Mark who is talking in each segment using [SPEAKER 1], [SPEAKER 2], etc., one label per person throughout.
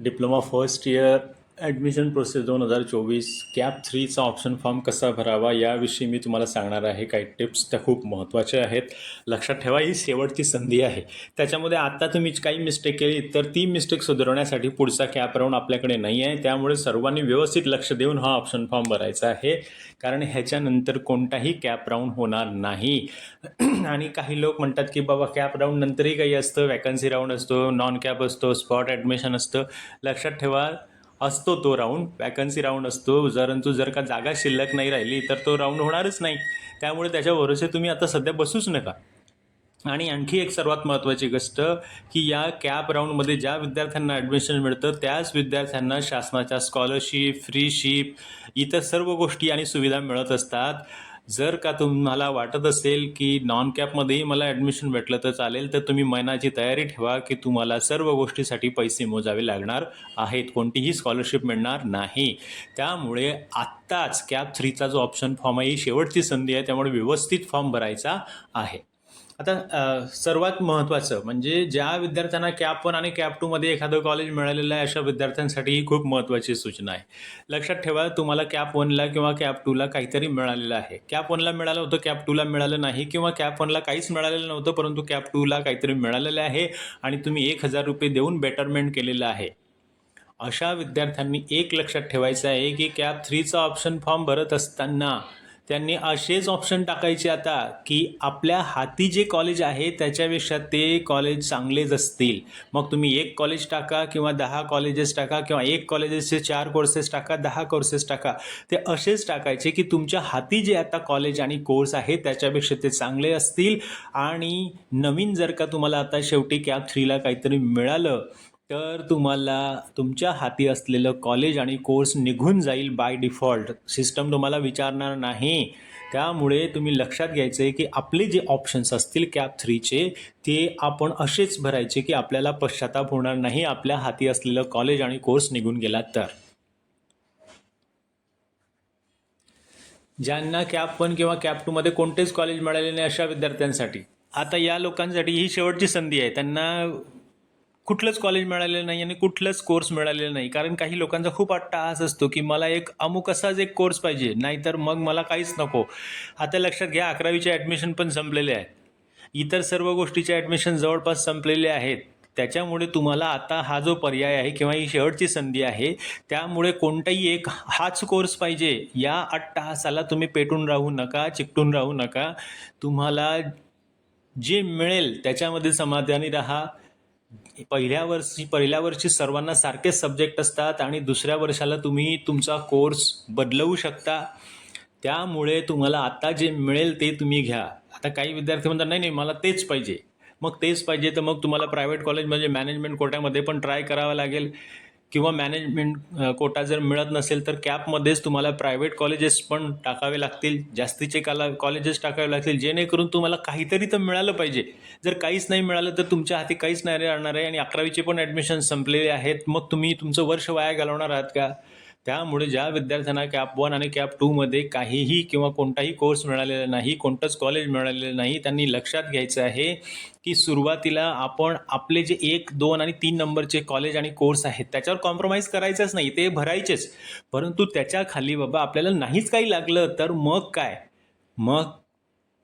[SPEAKER 1] diploma first year admission process दोन हजार चोवीस कॅप थ्रीचा ऑप्शन फॉर्म कसा भरावा याविषयी मी तुम्हाला सांगणार आहे. काही टिप्स त्या खूप महत्त्वाच्या आहेत. लक्षात ठेवा ही शेवटची संधी आहे. त्याच्यामध्ये आता तुम्ही काही मिस्टेक केली तर ती मिस्टेक सुधारण्यासाठी पुढचा कॅप राऊंड आपल्याकडे नाही आहे. त्यामुळे सर्वांनी व्यवस्थित लक्ष देऊन हा ऑप्शन फॉर्म भरायचा आहे. कारण ह्याच्यानंतर कोणताही कॅप राऊंड होणार नाही. आणि काही लोक म्हणतात की बाबा कॅप राऊंड नंतरही काही असतं वॅकन्सी राऊंड असतो नॉन कॅप असतो स्पॉट ॲडमिशन असतं. लक्षात ठेवा असतो तो राऊंड वॅकन्सी राऊंड असतो. परंतु जर का जागा शिल्लक नाही राहिली तर तो राऊंड होणारच नाही. त्यामुळे त्याच्या भरोसे तुम्ही आता सध्या बसूच नका. आणि आणखी एक सर्वात महत्त्वाची गोष्ट की या कॅप राऊंडमध्ये ज्या विद्यार्थ्यांना ॲडमिशन मिळतं त्याच विद्यार्थ्यांना शासनाच्या स्कॉलरशिप फ्रीशिप इतर सर्व गोष्टी आणि सुविधा मिळत असतात. जर का तुम्हाला वाटत असेल की नॉन कॅपमध्येही मला ॲडमिशन भेटलं तर चालेल तर तुम्ही मनाची तयारी ठेवा की तुम्हाला सर्व गोष्टीसाठी पैसे मोजावे लागणार आहेत. कोणतीही स्कॉलरशिप मिळणार नाही. त्यामुळे आत्ताच कॅप थ्रीचा जो ऑप्शन फॉर्म आहे ही शेवटची संधी आहे. त्यामुळे व्यवस्थित फॉर्म भरायचा आहे. आता सर्वात महत्त्वाचं म्हणजे ज्या विद्यार्थ्यांना कॅप वन आणि कॅप टूमध्ये एखादं कॉलेज मिळालेलं आहे अशा विद्यार्थ्यांसाठी ही खूप महत्त्वाची सूचना आहे. लक्षात ठेवा तुम्हाला कॅप वनला किंवा कॅप टूला काहीतरी मिळालेलं आहे. कॅप वनला मिळालं होतं कॅप टूला मिळालं नाही किंवा कॅप वनला काहीच मिळालेलं नव्हतं परंतु कॅप टूला काहीतरी मिळालेलं आहे आणि तुम्ही एक हजार रुपये देऊन बेटरमेंट केलेलं आहे. अशा विद्यार्थ्यांनी एक लक्षात ठेवायचं आहे की कॅप थ्रीचा ऑप्शन फॉर्म भरत असताना त्यांनी असेच ऑप्शन टाकायचे आता की आपल्या हाती जे कॉलेज आहे त्याच्यापेक्षा ते कॉलेज चांगलेच असतील. मग तुम्ही एक कॉलेज टाका किंवा दहा कॉलेजेस टाका किंवा एक कॉलेजेसचे चार कोर्सेस टाका दहा कोर्सेस टाका. ते असेच टाकायचे की तुमच्या हाती जे आता कॉलेज आणि कोर्स आहे त्याच्यापेक्षा ते चांगले असतील. आणि नवीन जर का तुम्हाला आता शेवटी कॅप थ्रीला काहीतरी मिळालं तर तुम्हाला तुमच्या हाती असलेलं कॉलेज आणि कोर्स निघून जाईल बाय डिफॉल्ट सिस्टम तुम्हाला विचारणार नाही. त्यामुळे तुम्ही लक्षात घ्यायचं आहे की आपले जे ऑप्शन्स असतील कॅप थ्रीचे ते आपण असेच भरायचे की आपल्याला पश्चाताप होणार नाही आपल्या हाती असलेलं कॉलेज आणि कोर्स निघून गेला तर. ज्यांना कॅप वन किंवा कॅप टूमध्ये कोणतेच कॉलेज मिळाले नाही अशा विद्यार्थ्यांसाठी. आता या लोकांसाठी ही शेवटची संधी आहे. त्यांना कुठलंच कॉलेज मिळालेलं नाही आणि कुठलंच कोर्स मिळालेला नाही. कारण काही लोकांचा खूप अट्टाहास असतो की मला एक अमुक असाच एक कोर्स पाहिजे नाहीतर मग मला काहीच नको. आता लक्षात घ्या अकरावीचे ॲडमिशन पण संपलेले आहेत. इतर सर्व गोष्टीचे ॲडमिशन जवळपास संपलेले आहेत. त्याच्यामुळे तुम्हाला आता हा जो पर्याय आहे किंवा ही शेवटची संधी आहे त्यामुळे कोणताही एक हाच कोर्स पाहिजे या अट्टाहासाला तुम्ही पेटून राहू नका चिकटून राहू नका. तुम्हाला जे मिळेल त्याच्यामध्ये समाधानी राहा. पहिल्या वर्षी पहिल्या वर्षी सर्वांना सारखेच सब्जेक्ट असतात आणि दुसऱ्या वर्षाला तुम्ही तुमचा कोर्स बदलवू शकता. त्यामुळे तुम्हाला आता जे मिळेल ते तुम्ही घ्या. आता काही विद्यार्थी म्हणतात नाही नाही मला तेच पाहिजे. मग तेच पाहिजे तर मग तुम्हाला प्रायव्हेट कॉलेज म्हणजे मॅनेजमेंट कोट्यामध्ये पण ट्राय करावं लागेल. किंवा मॅनेजमेंट कोटा जर मिळत नसेल तर कॅपमध्येच तुम्हाला प्रायव्हेट कॉलेजेस पण टाकावे लागतील. जास्तीचे काला कॉलेजेस टाकावे लागतील. जेणेकरून तुम्हाला काहीतरी तर मिळालं पाहिजे. जर काहीच नाही मिळालं तर तुमच्या हाती काहीच नाही राहणार आहे. आणि अकरावीचे पण ॲडमिशन संपलेले आहेत. मग तुम्ही तुमचं वर्ष वाया घालवणार आहात का? त्यामुळे ज्या विद्यार्थ्यांना कॅप वन आणि कॅप टूमध्ये काहीही किंवा कोणताही कोर्स मिळालेला नाही कोणतंच कॉलेज मिळालेलं नाही त्यांनी लक्षात घ्यायचं आहे की सुरुवातीला आपण आपले जे एक दोन आणि तीन नंबरचे कॉलेज आणि कोर्स आहेत त्याच्यावर कॉम्प्रोमाइज करायचंच नाही ते भरायचेच. परंतु त्याच्याखाली बाबा आपल्याला नाहीच काही लागलं तर मग काय? मग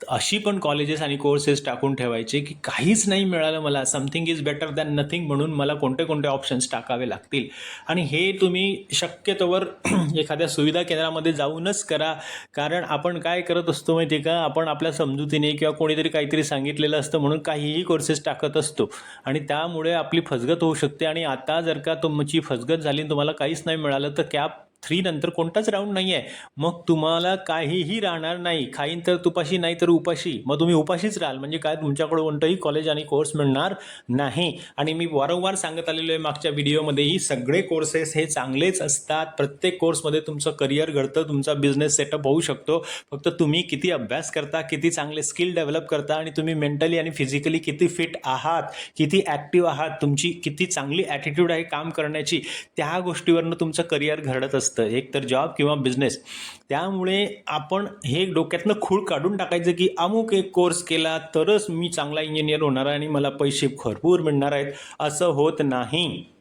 [SPEAKER 1] अशी पण कॉलेजेस आणि कोर्सेस टाकून ठेवायचे की काहीच नाही मिळालं मला. Something is better than nothing म्हणून मला कोणते कोणते ऑप्शन्स टाकावे लागतील. आणि हे तुम्ही शक्यतोवर एखाद्या सुविधा केंद्रामध्ये जाऊनच करा. कारण आपण काय करत असतो माहिती आहे का? आपण आपल्या समजुतीने किंवा कोणीतरी काहीतरी सांगितलेलं असतं म्हणून काहीही कोर्सेस टाकत असतो. आणि त्यामुळे आपली फसगत होऊ शकते. आणि आता जर का तुमची फसगत झाली आणि तुम्हाला काहीच नाही मिळालं तर कॅप थ्री नंतर कोणताच राऊंड नाही आहे मग तुम्हाला काहीही राहणार नाही. खाईन तर तुपाशी नाही तर उपाशी. मग तुम्ही उपाशीच राहाल. म्हणजे काय? तुमच्याकडे कोणतंही कॉलेज आणि कोर्स मिळणार नाही. आणि मी वारंवार सांगत आलेलो आहे मागच्या व्हिडिओमध्येही सगळे कोर्सेस हे चांगलेच असतात. प्रत्येक कोर्समध्ये तुमचं करिअर घडतं तुमचा बिझनेस सेटअप होऊ शकतो. फक्त तुम्ही किती अभ्यास करता किती चांगले स्किल डेव्हलप करता आणि तुम्ही मेंटली आणि फिजिकली किती फिट आहात किती ॲक्टिव्ह आहात तुमची किती चांगली ॲटिट्यूड आहे काम करण्याची त्या गोष्टीवरनं तुमचं करिअर घडत असतं. एक तर जॉब किंवा बिझनेस त्यामुळे आपण हे डोक्यातनं खूळ काढून टाकायचं की अमुक एक कोर्स केला तरच मी चांगला इंजिनियर होणार आहे आणि मला पैसे भरपूर मिळणार आहेत. असं होत नाही.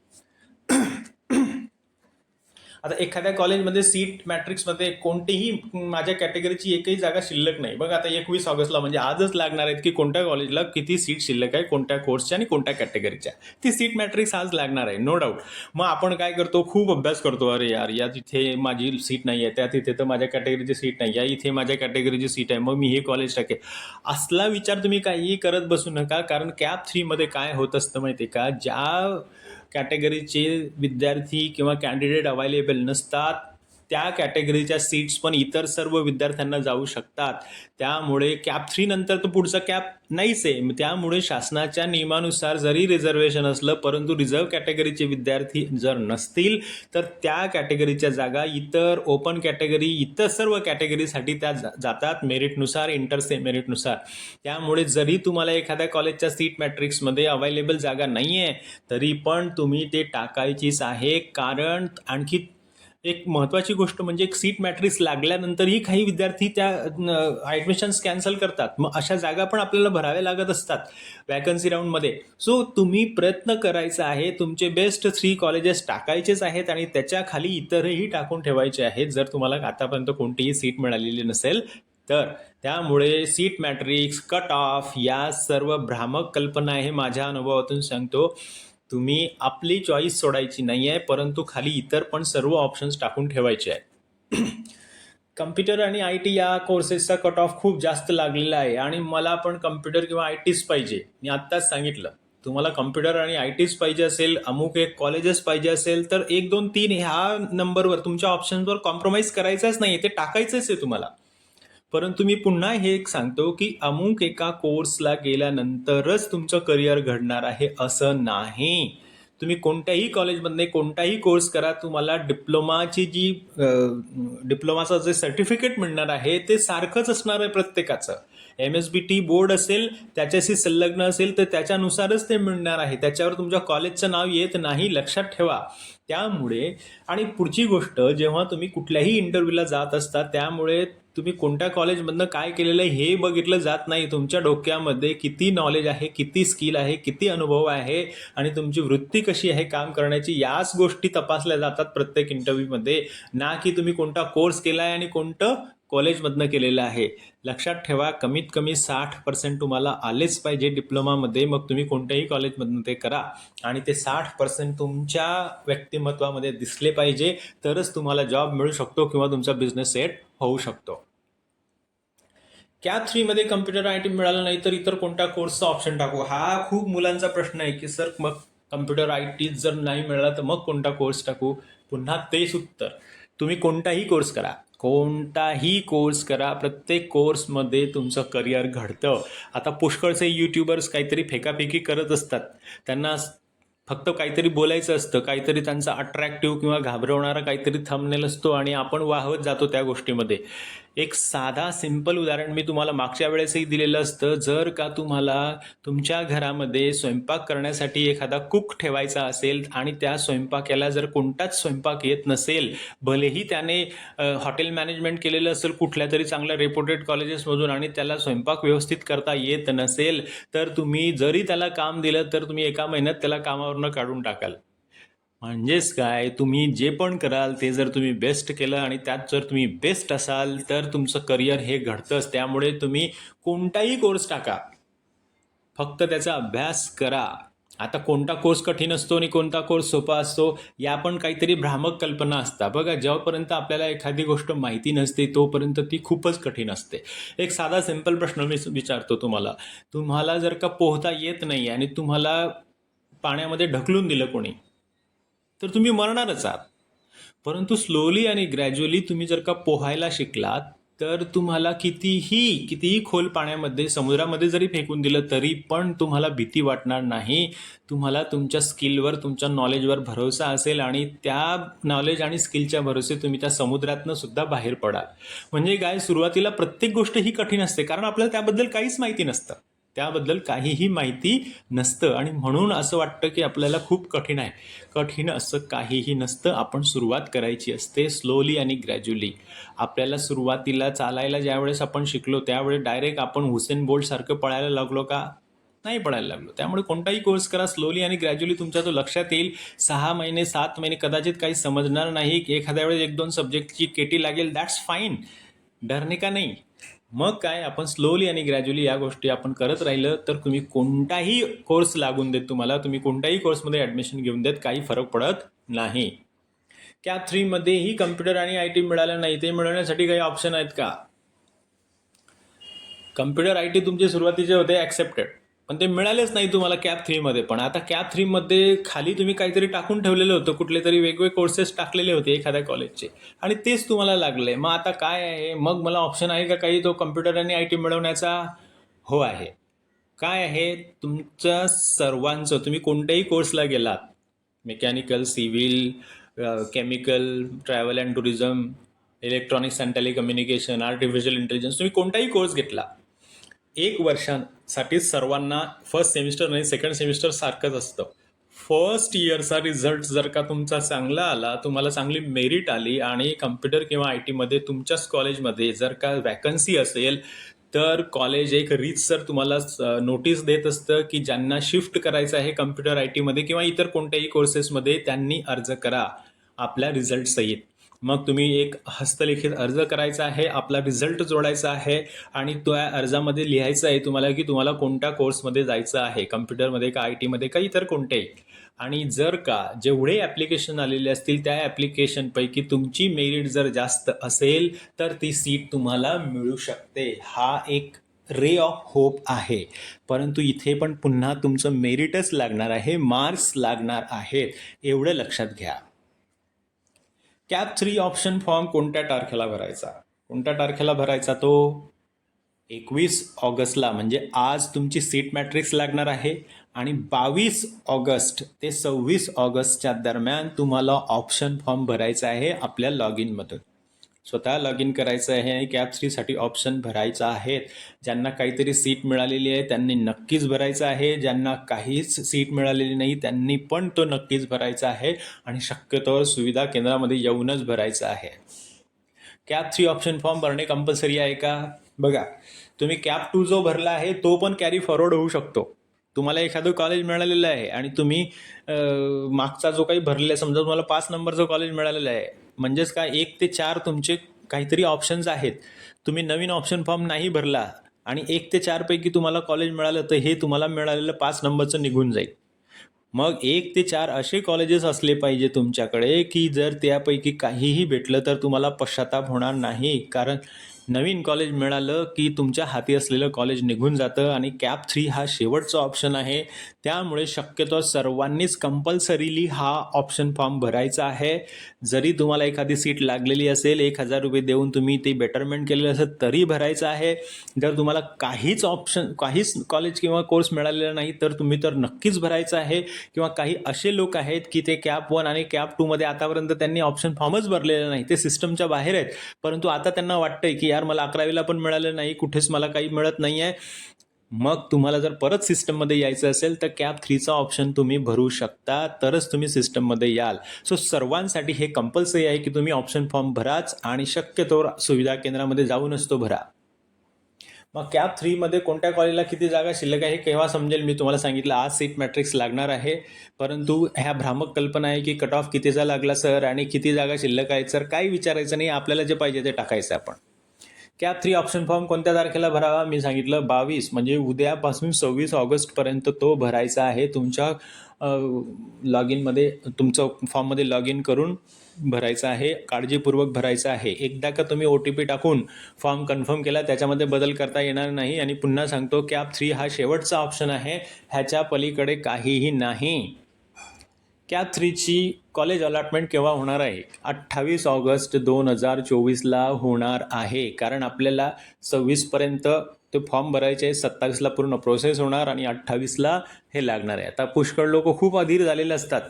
[SPEAKER 1] आता एखाद्या कॉलेजमध्ये सीट मॅट्रिक्समध्ये कोणतीही माझ्या कॅटेगरीची एकही जागा शिल्लक नाही. बघ आता एकवीस ऑगस्टला म्हणजे आजच लागणार आहेत की कोणत्या कॉलेजला किती सीट शिल्लक आहे कोणत्या कोर्सच्या आणि कोणत्या कॅटेगरीच्या. ती सीट मॅट्रिक्स आज लागणार आहे नो डाऊट मग आपण काय करतो? खूप अभ्यास करतो. अरे यार या तिथे माझी सीट नाही आहे त्या तिथे तर माझ्या कॅटेगरीची सीट नाही या इथे माझ्या कॅटेगरीची सीट आहे मग मी हे कॉलेज टाके असला विचार तुम्ही काहीही करत बसू नका कारण कॅप थ्रीमध्ये काय होत असतं माहिती आहे का? ज्या कॅटेगरीचे विद्यार्थी किंवा कॅन्डिडेट अवेलेबल नसतात. त्या कॅटेगरीच्या सीट्स पण इतर सर्व विद्यार्थ्यांना जाऊ शकतात. त्यामुळे कॅप थ्री नंतर तो पुढचा कॅप नाहीच आहे. त्यामुळे शासनाच्या नियमानुसार जरी रिझर्वेशन असलं परंतु रिझर्व्ह कॅटेगरीचे विद्यार्थी जर नसतील तर त्या कॅटेगरीच्या जागा इतर ओपन कॅटेगरी इतर सर्व कॅटेगरीसाठी त्या जा- जातात मेरिटनुसार इंटरसे मेरिटनुसार त्यामुळे जरी तुम्हाला एखाद्या कॉलेजच्या सीट मॅट्रिक्समध्ये अवेलेबल जागा नाही आहे तरी पण तुम्ही ते टाकायचीच आहे. कारण आणखी एक महत्त्वाची गोष्ट म्हणजे एक सीट मॅट्रिक्स लागल्यानंतरही काही विद्यार्थी त्या ॲडमिशन्स कॅन्सल करतात. मग अशा जागा पण आपल्याला भराव्या लागत असतात वॅकन्सी राऊंडमध्ये सो तुम्ही प्रयत्न करायचा आहे तुमचे बेस्ट थ्री कॉलेजेस टाकायचेच आहेत आणि त्याच्याखाली इतरही टाकून ठेवायचे आहेत. जर तुम्हाला आतापर्यंत कोणतीही सीट मिळालेली नसेल तर त्यामुळे सीट मॅट्रिक्स कट ऑफ या सर्व भ्रामक कल्पना हे माझ्या अनुभवातून सांगतो. तुम्ही आपली चॉईस सोडायची नाही आहे परंतु खाली इतर पण सर्व ऑप्शन्स टाकून ठेवायचे आहेत. कम्प्युटर आणि आय टी या कोर्सेसचा कट ऑफ खूप जास्त लागलेला आहे आणि मला पण कम्प्युटर किंवा आय टीच पाहिजे. मी आत्ताच सांगितलं. तुम्हाला कम्प्युटर आणि आय टीच पाहिजे असेल अमुक एक कॉलेजेस पाहिजे असेल तर एक दोन तीन ह्या नंबरवर तुमच्या ऑप्शन्सवर कॉम्प्रोमाइज करायचंच नाही ते टाकायचंच आहे तुम्हाला. परंतु मी पुन्हा हे एक सांगतो की अमुक एका कोर्सला गेल्यानंतरच तुमचं करिअर घडणार आहे असं नाही. तुम्ही कोणत्याही कॉलेजमध्ये कोणताही कोर्स करा तुम्हाला डिप्लोमाची जी डिप्लोमाचं जे सर्टिफिकेट मिळणार आहे ते सारखंच असणार आहे प्रत्येकाचं. M S B T board असेल त्याच्याशी संलग्न असेल तर त्याच्यानुसारच ते मिळणार आहे. त्याच्यावर तुमच्या कॉलेजचं नाव येत नाही लक्षात ठेवा. त्यामुळे आणि पुढची गोष्ट जेव्हा तुम्ही कुठल्याही इंटरव्ह्यूला जात असता त्यामुळे तुम्ही कोणत्या कॉलेजमधनं काय केलेलं आहे हे बघितलं जात नाही. तुमच्या डोक्यामध्ये किती नॉलेज आहे किती स्किल आहे किती अनुभव आहे आणि तुमची वृत्ती कशी आहे काम करण्याची याच गोष्टी तपासल्या जातात प्रत्येक इंटरव्ह्यूमध्ये ना की तुम्ही कोणता कोर्स केला आहे आणि कोणतं कॉलेजमधनं केलेलं आहे. लक्षात ठेवा कमीत कमी साठ पर्सेंट तुम्हाला आलेच पाहिजे डिप्लोमामध्ये. मग तुम्ही कोणत्याही कॉलेजमधनं ते करा आणि ते साठ पर्सेंट तुमच्या व्यक्तिमत्वामध्ये दिसले पाहिजे. तरच तुम्हाला जॉब मिळू शकतो किंवा तुमचा बिझनेस सेट होऊ शकतो. कॅप थ्रीमध्ये कम्प्युटर आय टी मिळालं नाही तर इतर कोणत्या कोर्सचा ऑप्शन टाकू? हा खूप मुलांचा प्रश्न आहे की सर मग कम्प्युटर आय टी जर नाही मिळाला तर मग कोणता कोर्स टाकू? पुन्हा तेच उत्तर. तुम्ही कोणताही कोर्स करा. कोणताही कोर्स करा. प्रत्येक कोर्समध्ये तुमचं करिअर घडतं. आता पुष्कळचे यूट्यूबर्स काहीतरी फेकाफेकी करत असतात. त्यांना फक्त काहीतरी बोलायचं असतं काहीतरी त्यांचा अट्रॅक्टिव्ह किंवा घाबरवणारा काहीतरी थंबनेल असतो आणि आपण वाहवत जातो त्या गोष्टीमध्ये. एक साधा सिंपल उदाहरण मी तुम्हाला मागच्या वेळेसही दिलेलं असतं. जर का तुम्हाला तुमच्या घरामध्ये स्वयंपाक करण्यासाठी एखादा कुक ठेवायचा असेल आणि त्या स्वयंपाक्याला जर कोणताच स्वयंपाक येत नसेल भलेही त्याने हॉटेल मॅनेजमेंट केलेलं असेल कुठल्या तरी चांगल्या रेप्युटेड कॉलेजेसमधून आणि त्याला स्वयंपाक व्यवस्थित करता येत नसेल तर तुम्ही जरी त्याला काम दिलं तर तुम्ही एका महिन्यात त्याला कामावर पूर्ण काढून टाकाल. म्हणजेच काय तुम्ही जे पण कराल ते जर तुम्ही बेस्ट केलं आणि त्यात जर तुम्ही बेस्ट असाल तर तुमचं करिअर हे घडतंच. त्यामुळे तुम्ही कोणताही कोर्स टाका. फक्त त्याचा अभ्यास करा. आता कोणता कोर्स कठीण असतो आणि कोणता कोर्स सोपा असतो या पण काहीतरी भ्रामक कल्पना असतात. बघा जेव्हापर्यंत आपल्याला एखादी गोष्ट माहिती नसते तोपर्यंत ती खूपच कठीण असते. एक साधा सिंपल प्रश्न मी विचारतो तुम्हाला. तुम्हाला जर का पोहता येत नाही आणि तुम्हाला पाण्यामध्ये ढकलून दिलं कोणी तर तुम्ही मरणारच आहात. परंतु स्लोली आणि ग्रॅज्युअली तुम्ही जर का पोहायला शिकलात तर तुम्हाला कितीही कितीही खोल पाण्यामध्ये समुद्रामध्ये जरी फेकून दिलं तरी पण तुम्हाला भीती वाटणार नाही. तुम्हाला तुमच्या स्किलवर तुमच्या नॉलेजवर भरोसा असेल आणि त्या नॉलेज आणि स्किलच्या भरोसे तुम्ही त्या समुद्रातनं सुद्धा बाहेर पडाल. म्हणजे काय सुरुवातीला प्रत्येक गोष्ट ही कठीण असते कारण आपल्याला त्याबद्दल काहीच माहिती नसतं. त्याबद्दल काहीही माहिती नसतं. आणि म्हणून असं वाटतं की आपल्याला खूप कठीण आहे. कठीण असं काहीही नसतं. आपण सुरुवात करायची असते स्लोली आणि ग्रॅज्युअली आपल्याला सुरुवातीला चालायला ज्यावेळेस आपण शिकलो त्यावेळेस डायरेक्ट आपण हुसेन बोल्टसारखं पळायला लागलो का? नाही पडायला लागलो. त्यामुळे कोणताही कोर्स करा स्लोली आणि ग्रॅज्युअली तुमच्या तो लक्षात येईल. सहा महिने सात महिने कदाचित काही समजणार नाही. एखाद्या वेळेस एक दोन सब्जेक्टची केटी लागेल. दॅट्स फाईन डरणे का नाही? मग काय आपण स्लोली आणि ग्रॅज्युअली या गोष्टी आपण करत राहिलं तर तुम्ही कोणताही कोर्स लागून देत तुम्हाला तुम्ही कोणत्याही कोर्समध्ये ॲडमिशन घेऊन देत काही फरक पडत नाही. त्या थ्रीमध्येही कम्प्युटर आणि आय टी मिळालं नाही ते मिळवण्यासाठी काही ऑप्शन आहेत का? कम्प्युटर आय टी तुमचे सुरुवातीचे होते ॲक्सेप्टेड पण ते मिळालेच नाही तुम्हाला कॅप थ्रीमध्ये पण आता कॅप थ्रीमध्ये खाली तुम्ही काहीतरी टाकून ठेवलेलं होतं. कुठले तरी वेगवेगळे कोर्सेस टाकलेले होते एखाद्या कॉलेजचे आणि तेच तुम्हाला लागले मग आता काय आहे? मग मला ऑप्शन आहे का काही तो कम्प्युटर आणि आय टी मिळवण्याचा? हो आहे. काय आहे? तुमच्या सर्वांचं तुम्ही कोणत्याही कोर्सला गेलात. Mechanical civil chemical travel and tourism electronics and telecommunication artificial intelligence तुम्ही कोणताही कोर्स घेतला. एक साठी सर्वांना फर्स्ट सेमिस्टर नाही सेकंड सेमिस्टर सारखंच असतं. फर्स्ट इयरचा रिझल्ट जर का तुमचा चांगला आला तुम्हाला चांगली मेरिट आली आणि कम्प्युटर किंवा आय टीमध्ये तुमच्याच कॉलेजमध्ये जर का वॅकन्सी असेल तर कॉलेज एक रीच सर तुम्हाला नोटीस देत असतं की ज्यांना शिफ्ट करायचं आहे कम्प्युटर आय टीमध्ये किंवा इतर कोणत्याही कोर्सेसमध्ये त्यांनी अर्ज करा. आपल्या रिझल्ट सहित. मग तुम्ही एक हस्तलिखित अर्ज करायचा आहे आपला रिझल्ट जोडायचा आहे आणि त्या अर्जामध्ये लिहायचं आहे तुम्हाला की तुम्हाला कोणत्या कोर्समध्ये जायचं आहे कम्प्युटरमध्ये का आय टीमध्ये का इतर कोणतेही आणि जर का जेवढे ॲप्लिकेशन आलेले असतील त्या ॲप्लिकेशनपैकी तुमची मेरिट जर जास्त असेल तर ती सीट तुम्हाला मिळू शकते. हा एक रे ऑफ होप आहे. परंतु इथे पण पुन्हा तुमचं मेरिटच लागणार आहे मार्क्स लागणार आहेत. एवढं लक्षात घ्या. कॅप थ्री ऑप्शन फॉर्म कोणत्या तारखेला भरायचा? कोणत्या तारखेला भरायचा तो? एकवीस ऑगस्टला म्हणजे आज तुमची सीट मॅट्रिक्स लागणार आहे आणि बावीस ऑगस्ट ते सव्वीस ऑगस्टच्या दरम्यान तुम्हाला ऑप्शन फॉर्म भरायचा आहे आपल्या लॉग इनमधून स्वतः लॉग इन करायचं आहे आणि कॅप थ्रीसाठी ऑप्शन भरायचा आहे ज्यांना काहीतरी सीट मिळालेली आहे त्यांनी नक्कीच भरायचं आहे. ज्यांना काहीच सीट मिळालेली नाही त्यांनी पण तो नक्कीच भरायचा आहे. आणि शक्यतोवर सुविधा केंद्रामध्ये येऊनच भरायचं आहे. कॅप थ्री ऑप्शन फॉर्म भरणे कंपल्सरी आहे का? बघा तुम्ही कॅप टू जो भरला आहे तो पण कॅरी फॉरवर्ड होऊ शकतो. तुम्हाला एखादं कॉलेज मिळालेलं आहे आणि तुम्ही मागचा जो काही भरलेला आहे समजा तुम्हाला पाच नंबरचं कॉलेज मिळालेलं आहे. म्हणजेच काय एक ते चार तुमचे काहीतरी ऑप्शन्स आहेत. तुम्ही नवीन ऑप्शन फॉर्म नाही भरला आणि एक ते चारपैकी तुम्हाला कॉलेज मिळालं तर हे तुम्हाला मिळालेलं पाच नंबरचं निघून जाईल. मग एक ते चार असे कॉलेजेस असले पाहिजे तुमच्याकडे की जर त्यापैकी काहीही भेटलं तर तुम्हाला पश्चाताप होणार नाही. कारण नवीन कॉलेज मिळालं की तुमच्या हाती असलेलं कॉलेज निघून जातं आणि कॅप थ्री हा शेवटचा ऑप्शन आहे. त्यामुळे शक्यतो सर्वांनीच कंपल्सरीली हा ऑप्शन फॉर्म भरायचा आहे. जरी तुम्हाला एखादी सीट लागलेली असेल एक हजार रुपये देऊन तुम्ही ते बेटरमेंट केलेलं असेल तरी भरायचं आहे. जर तुम्हाला काहीच ऑप्शन काहीच कॉलेज किंवा कोर्स मिळालेला नाही तर तुम्ही तर नक्कीच भरायचं आहे. किंवा काही असे लोक आहेत की ते कॅप वन आणि कॅप टूमध्ये आतापर्यंत त्यांनी ऑप्शन फॉर्मच भरलेला नाही. ते सिस्टमच्या बाहेर आहेत. परंतु आता त्यांना वाटतंय की यार मला अकरावीला पण मिळालं नाही कुठेच मला काही मिळत नाही आहे मग तुम्हाला जर परत सिस्टममध्ये यायचं असेल तर कॅब थ्रीचा ऑप्शन तुम्ही भरू शकता. तरच तुम्ही सिस्टममध्ये याल. सो सर्वांसाठी हे कंपल्सरी आहे की तुम्ही ऑप्शन फॉर्म भराच आणि शक्यतोवर सुविधा केंद्रामध्ये जाऊनच तो भरा. मग कॅब थ्रीमध्ये कोणत्या कॉलेजला किती जागा शिल्लक आहे हे केव्हा समजेल? मी तुम्हाला सांगितलं आज सीट मॅट्रिक्स लागणार आहे. परंतु ह्या भ्रामक कल्पना आहे की कट ऑफ कितीचा लागला सर आणि किती जागा शिल्लक आहेत सर काही विचारायचं नाही. आपल्याला जे पाहिजे ते टाकायचं आपण. कॅब थ्री ऑप्शन फॉर्म कोणत्या तारखेला भरावा? मी सांगितलं बावीस. म्हणजे उद्यापासून सव्वीस ऑगस्टपर्यंत तो भरायचा आहे. तुमच्या लॉग इनमध्ये तुमचं फॉर्ममध्ये लॉग इन करून भरायचा आहे. काळजीपूर्वक भरायचा आहे. एकदा का तुम्ही ओ टी पी टाकून फॉर्म कन्फर्म केला त्याच्यामध्ये बदल करता येणार नाही. आणि पुन्हा सांगतो कॅब थ्री हा शेवटचा ऑप्शन आहे. ह्याच्या पलीकडे काहीही नाही. कॅब थ्रीची कॉलेज अलॉटमेंट केव्हा होणार आहे? अठ्ठावीस ऑगस्ट दोन हजार चोवीसला होणार आहे. कारण आपल्याला सव्वीसपर्यंत ते फॉर्म भरायचे आहे सत्तावीसला पूर्ण प्रोसेस होणार आणि अठ्ठावीसला हे लागणार आहे. आता पुष्कळ लोक खूप अधीर झालेले असतात.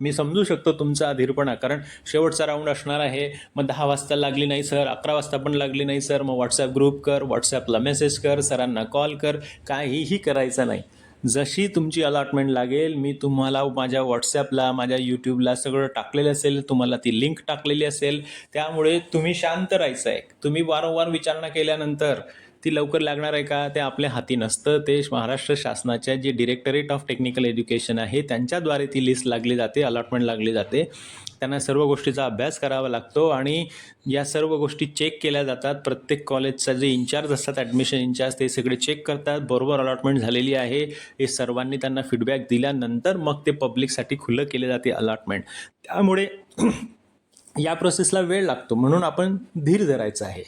[SPEAKER 1] मी समजू शकतो तुमचा अधीरपणा. कारण शेवटचा राऊंड असणार आहे. मग दहा वाजता लागली नाही सर अकरा वाजता पण लागली नाही सर मग व्हॉट्सॲप ग्रुप कर व्हॉट्सॲपला मेसेज कर सरांना कॉल कर. काहीही करायचं नाही. जशी तुमची अलॉटमेंट लागेल मी तुम्हाला माझ्या व्हॉट्सॲपला माझ्या यूट्यूबला सगळं टाकलेलं असेल तुम्हाला ती लिंक टाकलेली असेल. त्यामुळे तुम्ही शांत राहायचं आहे. तुम्ही वारंवार विचारणा केल्यानंतर ती लवकर लागणार आहे का? ते आपल्या हाती नसतं. ते महाराष्ट्र शासनाच्या जे डिरेक्टरेट ऑफ टेक्निकल एज्युकेशन आहे त्यांच्याद्वारे ती लिस्ट लागली जाते अलॉटमेंट लागली जाते. त्यांना सर्व गोष्टीचा अभ्यास करावा लागतो आणि या सर्व गोष्टी चेक केल्या जातात. प्रत्येक कॉलेजचा जे इंचार्ज असतात ॲडमिशन इंचार्ज ते सगळे चेक करतात. बरोबर अलॉटमेंट झालेली आहे. हे सर्वांनी त्यांना फीडबॅक दिल्यानंतर मग ते पब्लिकसाठी खुलं केले जाते अलॉटमेंट त्यामुळे या प्रोसेसला वेळ लागतो. म्हणून आपण धीर धरायचं आहे.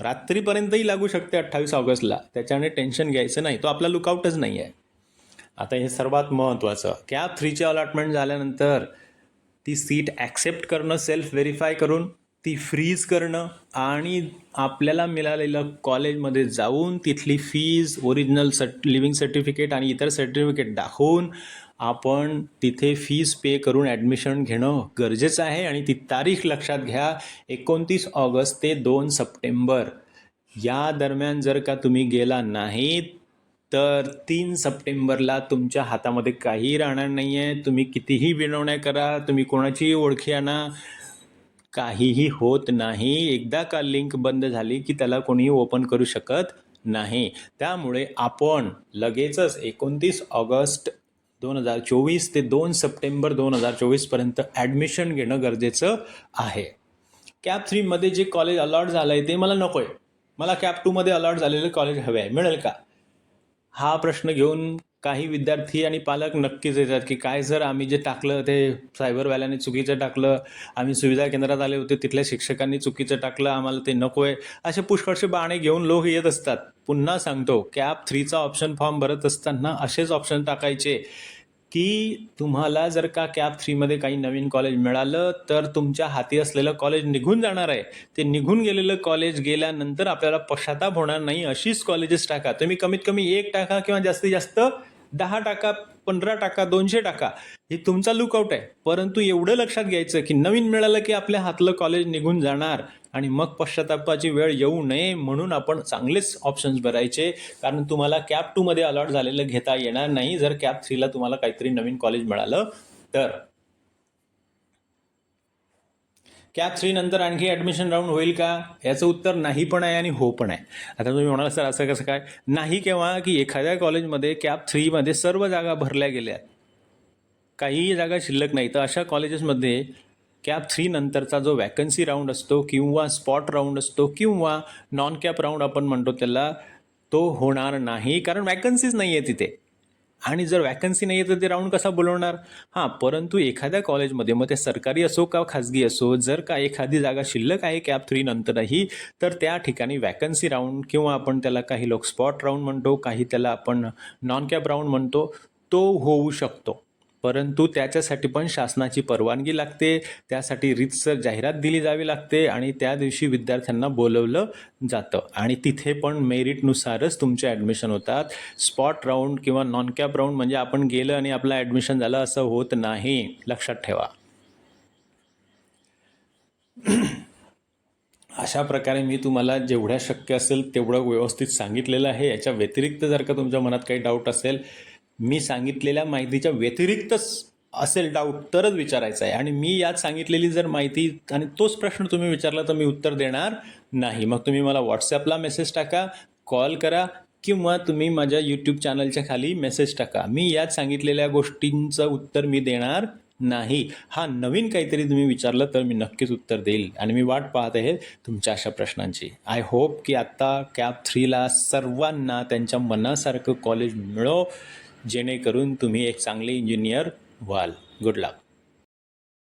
[SPEAKER 1] रात्रीपर्यंतही लागू शकते अठ्ठावीस ऑगस्टला. त्याच्याने टेन्शन घ्यायचं नाही. तो आपला लुकआउटच नाही आहे. आता हे सर्वात महत्त्वाचं कॅब थ्रीचे अलॉटमेंट झाल्यानंतर ती सीट ॲक्सेप्ट करणं सेल्फ व्हेरीफाय करून ती फ्रीज करणं आणि आपल्याला मिळालेलं कॉलेजमध्ये जाऊन तिथली fees original cert leaving certificate आणि इतर सर्टिफिकेट दाखवून आपण तिथे फीज पे करून ॲडमिशन घेणं गरजेचं आहे. आणि ती तारीख लक्षात घ्या एकोणतीस ऑगस्ट ते दोन सप्टेंबर. या दरम्यान जर का तुम्ही गेला नाहीत तर तीन सप्टेंबरला तुमच्या हातामध्ये काही राहणार नाही आहे तुम्ही कितीही विनवण्या करा तुम्ही कोणाचीही ओळखी आणा. काहीही होत नाही. एकदा का लिंक बंद झाली की त्याला कोणीही ओपन करू शकत नाही. त्यामुळे आपण लगेचच एकोणतीस ऑगस्ट दोन हजार चोवीस ते दोन सप्टेंबर दोन हजार चोवीसपर्यंत ॲडमिशन घेणं गरजेचं आहे. कॅप थ्रीमध्ये जे कॉलेज अलॉट झालं आहे ते मला नको आहे मला कॅप टूमध्ये अलॉट झालेलं कॉलेज हवे आहे मिळेल का? हा प्रश्न घेऊन काही विद्यार्थी आणि पालक नक्कीच येतात की काय जर आम्ही जे टाकलं ते सायबरवाल्याने चुकीचं टाकलं आम्ही सुविधा केंद्रात आले होते तिथल्या शिक्षकांनी चुकीचं टाकलं आम्हाला ते नको आहे असे पुष्कळसे बाणे घेऊन लोक येत असतात. पुन्हा सांगतो कॅप थ्रीचा ऑप्शन फॉर्म भरत असताना असेच ऑप्शन टाकायचे की तुम्हाला जर का कॅप थ्रीमध्ये काही नवीन कॉलेज मिळालं तर तुमच्या हाती असलेलं कॉलेज निघून जाणार आहे. ते निघून गेलेलं कॉलेज गेल्यानंतर आपल्याला पश्चाताप होणार नाही. अशीच कॉलेजेस टाका. तुम्ही कमीत कमी एक टाका किंवा जास्तीत जास्त दहा टाका पंधरा टाका दोनशे टाका हे तुमचा लुकआउट आहे. परंतु एवढं लक्षात घ्यायचं की नवीन मिळालं की आपल्या हातलं कॉलेज निघून जाणार आणि मग पश्चातापाची वेळ येऊ नये म्हणून आपण चांगलेच ऑप्शन्स भरायचे. कारण तुम्हाला कॅप टूमध्ये अलॉट झालेलं घेता येणार नाही. जर कॅप थ्रीला तुम्हाला काहीतरी नवीन कॉलेज मिळालं तर कॅप थ्री नंतर आणखी ॲडमिशन राऊंड होईल का? याचं उत्तर नाही पण आहे आणि हो पण आहे. आता तुम्ही म्हणाल सर असं कसं काय? नाही केव्हा की एखाद्या कॉलेजमध्ये कॅप थ्रीमध्ये सर्व जागा भरल्या गेल्या. काहीही जागा शिल्लक नाही. तर अशा कॉलेजेसमध्ये कॅप थ्री नंतरचा जो वॅकन्सी राऊंड असतो किंवा स्पॉट राऊंड असतो किंवा नॉन कॅप राऊंड आपण म्हणतो त्याला तो होणार नाही. कारण वॅकन्सीच नाही आहे तिथे. आणि जर वॅकन्सी नाही आहे तर ते राऊंड कसा बोलवणार? हां परंतु एखाद्या कॉलेजमध्ये मग ते सरकारी असो का खाजगी असो जर का एखादी जागा शिल्लक आहे कॅप थ्री नंतरही तर त्या ठिकाणी वॅकन्सी राऊंड किंवा आपण त्याला काही लोक स्पॉट राऊंड म्हणतो काही त्याला आपण नॉन कॅप राऊंड म्हणतो तो होऊ शकतो. परंतु त्याच्यासाठी पण शासनाची परवानगी लागते. त्यासाठी रीतसर जाहिरात दिली जावी लागते आणि त्या दिवशी विद्यार्थ्यांना बोलवलं जातं. आणि तिथे पण मेरिटनुसारच तुमचे ॲडमिशन होतात. स्पॉट राऊंड किंवा नॉन कॅप राऊंड म्हणजे आपण गेलं आणि आपलं ॲडमिशन झालं असं होत नाही. लक्षात ठेवा. अशा प्रकारे मी तुम्हाला जेवढ्या शक्य असेल तेवढं व्यवस्थित सांगितलेलं आहे. याच्या व्यतिरिक्त जर का तुमच्या मनात काही डाऊट असेल मी सांगितलेल्या माहितीच्या व्यतिरिक्तच असेल डाऊट तरच विचारायचं आहे. आणि मी यात सांगितलेली जर माहिती आणि तोच प्रश्न तुम्ही विचारला तर मी उत्तर देणार नाही. मग तुम्ही मला व्हॉट्सॲपला मेसेज टाका कॉल करा किंवा तुम्ही माझ्या यूट्यूब चॅनलच्या खाली मेसेज टाका. मी यात सांगितलेल्या गोष्टींचं उत्तर मी देणार नाही. हा नवीन काहीतरी तुम्ही विचारलं तर मी नक्कीच उत्तर देईल. आणि मी वाट पाहत आहे तुमच्या अशा प्रश्नांची. आय होप की आत्ता कॅप थ्रीला सर्वांना त्यांच्या मनासारखं कॉलेज मिळो. जेणेकरून तुम्ही एक चांगले इंजिनियर व्हाल. गुड लक